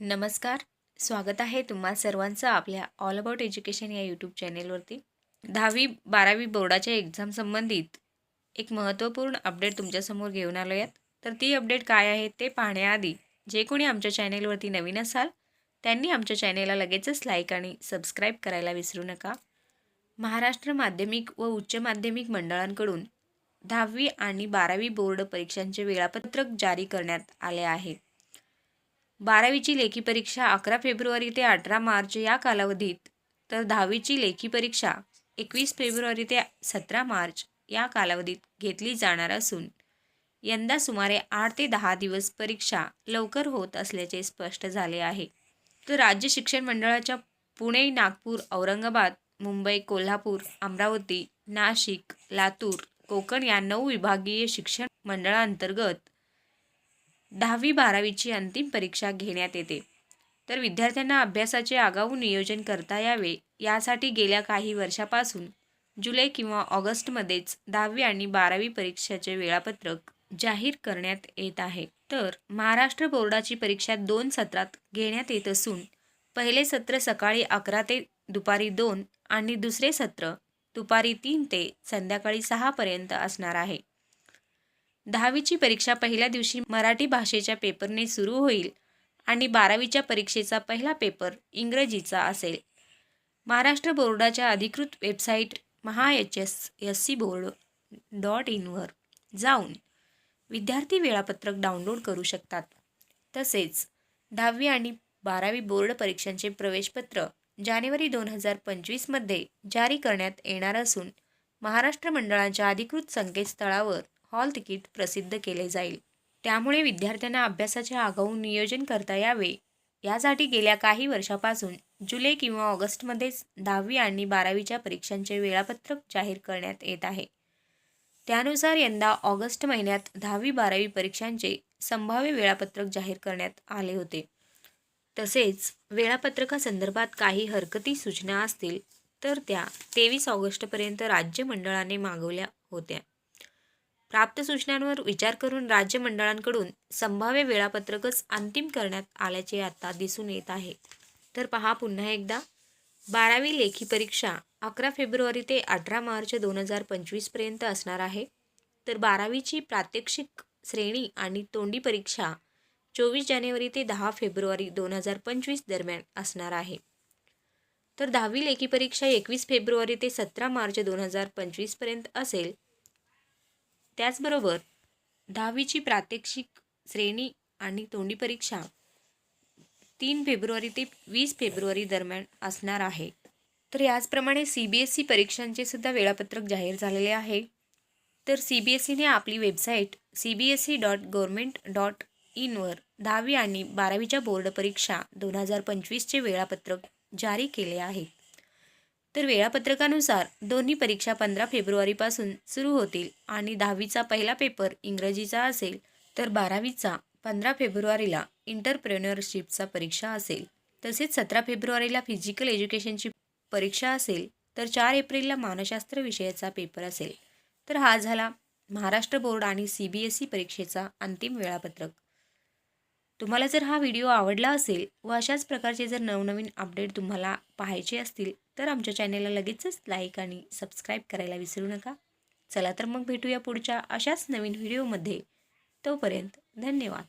नमस्कार स्वागत आहे तुम्हा सर्वांचं आपल्या ऑल अबाउट एज्युकेशन या यूट्यूब चॅनेलवरती दहावी बारावी बोर्डाच्या एक्झाम संबंधित एक महत्त्वपूर्ण अपडेट तुमच्यासमोर घेऊन आलो यात तर ती अपडेट काय आहे ते पाहण्याआधी जे कोणी आमच्या चॅनेलवरती नवीन असाल त्यांनी आमच्या चॅनेलला लगेचच लाईक आणि सबस्क्राईब करायला विसरू नका. महाराष्ट्र माध्यमिक व उच्च माध्यमिक मंडळांकडून दहावी आणि बारावी बोर्ड परीक्षांचे वेळापत्रक जारी करण्यात आले आहे. बारावीची लेखी परीक्षा अकरा फेब्रुवारी ते अठरा मार्च या कालावधीत तर दहावीची लेखी परीक्षा एकवीस फेब्रुवारी ते सतरा मार्च या कालावधीत घेतली जाणार असून यंदा सुमारे आठ ते दहा दिवस परीक्षा लवकर होत असल्याचे स्पष्ट झाले आहे. तर राज्य शिक्षण मंडळाच्या पुणे नागपूर औरंगाबाद मुंबई कोल्हापूर अमरावती नाशिक लातूर कोकण या नऊ विभागीय शिक्षण मंडळांतर्गत दहावी बारावीची अंतिम परीक्षा घेण्यात येते. तर विद्यार्थ्यांना अभ्यासाचे आगाऊ नियोजन करता यावे यासाठी गेल्या काही वर्षापासून जुलै किंवा ऑगस्टमध्येच दहावी आणि बारावी परीक्षेचे वेळापत्रक जाहीर करण्यात येत आहे. तर महाराष्ट्र बोर्डाची परीक्षा दोन सत्रात घेण्यात येत असून पहिले सत्र सकाळी अकरा ते दुपारी दोन आणि दुसरे सत्र दुपारी तीन ते संध्याकाळी सहापर्यंत असणार आहे. दहावीची परीक्षा पहिल्या दिवशी मराठी भाषेच्या पेपरने सुरू होईल आणि बारावीच्या परीक्षेचा पहिला पेपर इंग्रजीचा असेल. महाराष्ट्र बोर्डाच्या अधिकृत website Maha H S S C board dot इनवर जाऊन विद्यार्थी वेळापत्रक डाउनलोड करू शकतात. तसेच दहावी आणि बारावी बोर्ड परीक्षांचे प्रवेशपत्र जानेवारी दोन हजार पंचवीसमध्ये जारी करण्यात येणार असून महाराष्ट्र मंडळाच्या अधिकृत संकेतस्थळावर हॉल तिकीट प्रसिद्ध केले जाईल. त्यामुळे विद्यार्थ्यांना अभ्यासाचे आगाऊ नियोजन करता यावे. यासाठी गेल्या काही वर्षापासून जुलै किंवा ऑगस्टमध्येच दहावी आणि बारावीच्या परीक्षांचे वेळापत्रक जाहीर करण्यात येत आहे. त्यानुसार यंदा ऑगस्ट महिन्यात दहावी बारावी परीक्षांचे संभाव्य वेळापत्रक जाहीर करण्यात आले होते. तसेच वेळापत्रकासंदर्भात काही हरकती सूचना असतील तर त्या तेवीस ऑगस्टपर्यंत राज्य मंडळाने मागवल्या होत्या. प्राप्त सूचनांवर विचार करून राज्य मंडळांकडून संभाव्य वेळापत्रकच अंतिम करण्यात आल्याचे आता दिसून येत आहे. तर पहा पुन्हा एकदा. बारावी लेखी परीक्षा अकरा फेब्रुवारी ते अठरा मार्च दोन हजार पंचवीसपर्यंत असणार आहे. तर बारावीची प्रात्यक्षिक श्रेणी आणि तोंडी परीक्षा चोवीस जानेवारी ते दहा फेब्रुवारी दोन हजार पंचवीस दरम्यान असणार आहे. तर दहावी लेखी परीक्षा एकवीस फेब्रुवारी ते सतरा मार्च दोन हजार पंचवीसपर्यंत असेल त्याचबरोबर दहावीची प्रात्यक्षिक श्रेणी आणि तोंडी परीक्षा तीन फेब्रुवारी ते वीस फेब्रुवारी दरम्यान असणार आहे. तर याचप्रमाणे सी बी एस ई परीक्षांचे सुद्धा वेळापत्रक जाहीर झालेले आहे. तर सी बी एस ईने आपली website C B S E dot government dot इनवर दहावी आणि बारावीच्या बोर्ड परीक्षा दोन हजार पंचवीसचे वेळापत्रक जारी केले आहे. तर वेळापत्रकानुसार दोन्ही परीक्षा पंधरा फेब्रुवारीपासून सुरू होतील आणि दहावीचा पहिला पेपर इंग्रजीचा असेल तर बारावीचा पंधरा फेब्रुवारीला इंटरप्रेन्युअरशिपचा परीक्षा असेल. तसेच सतरा फेब्रुवारीला फिजिकल एज्युकेशनची परीक्षा असेल तर चार एप्रिलला मानसशास्त्र विषयाचा पेपर असेल. तर हा झाला महाराष्ट्र बोर्ड आणि सी बी एस ई परीक्षेचा अंतिम वेळापत्रक. तुम्हाला जर हा व्हिडिओ आवडला असेल व अशाच प्रकारचे जर नवनवीन अपडेट तुम्हाला पाहायचे असतील तर आमच्या चॅनेलला लगेचच लाईक आणि सबस्क्राईब करायला विसरू नका. चला तर मग भेटूया पुढच्या अशाच नवीन व्हिडिओमध्ये तोपर्यंत धन्यवाद.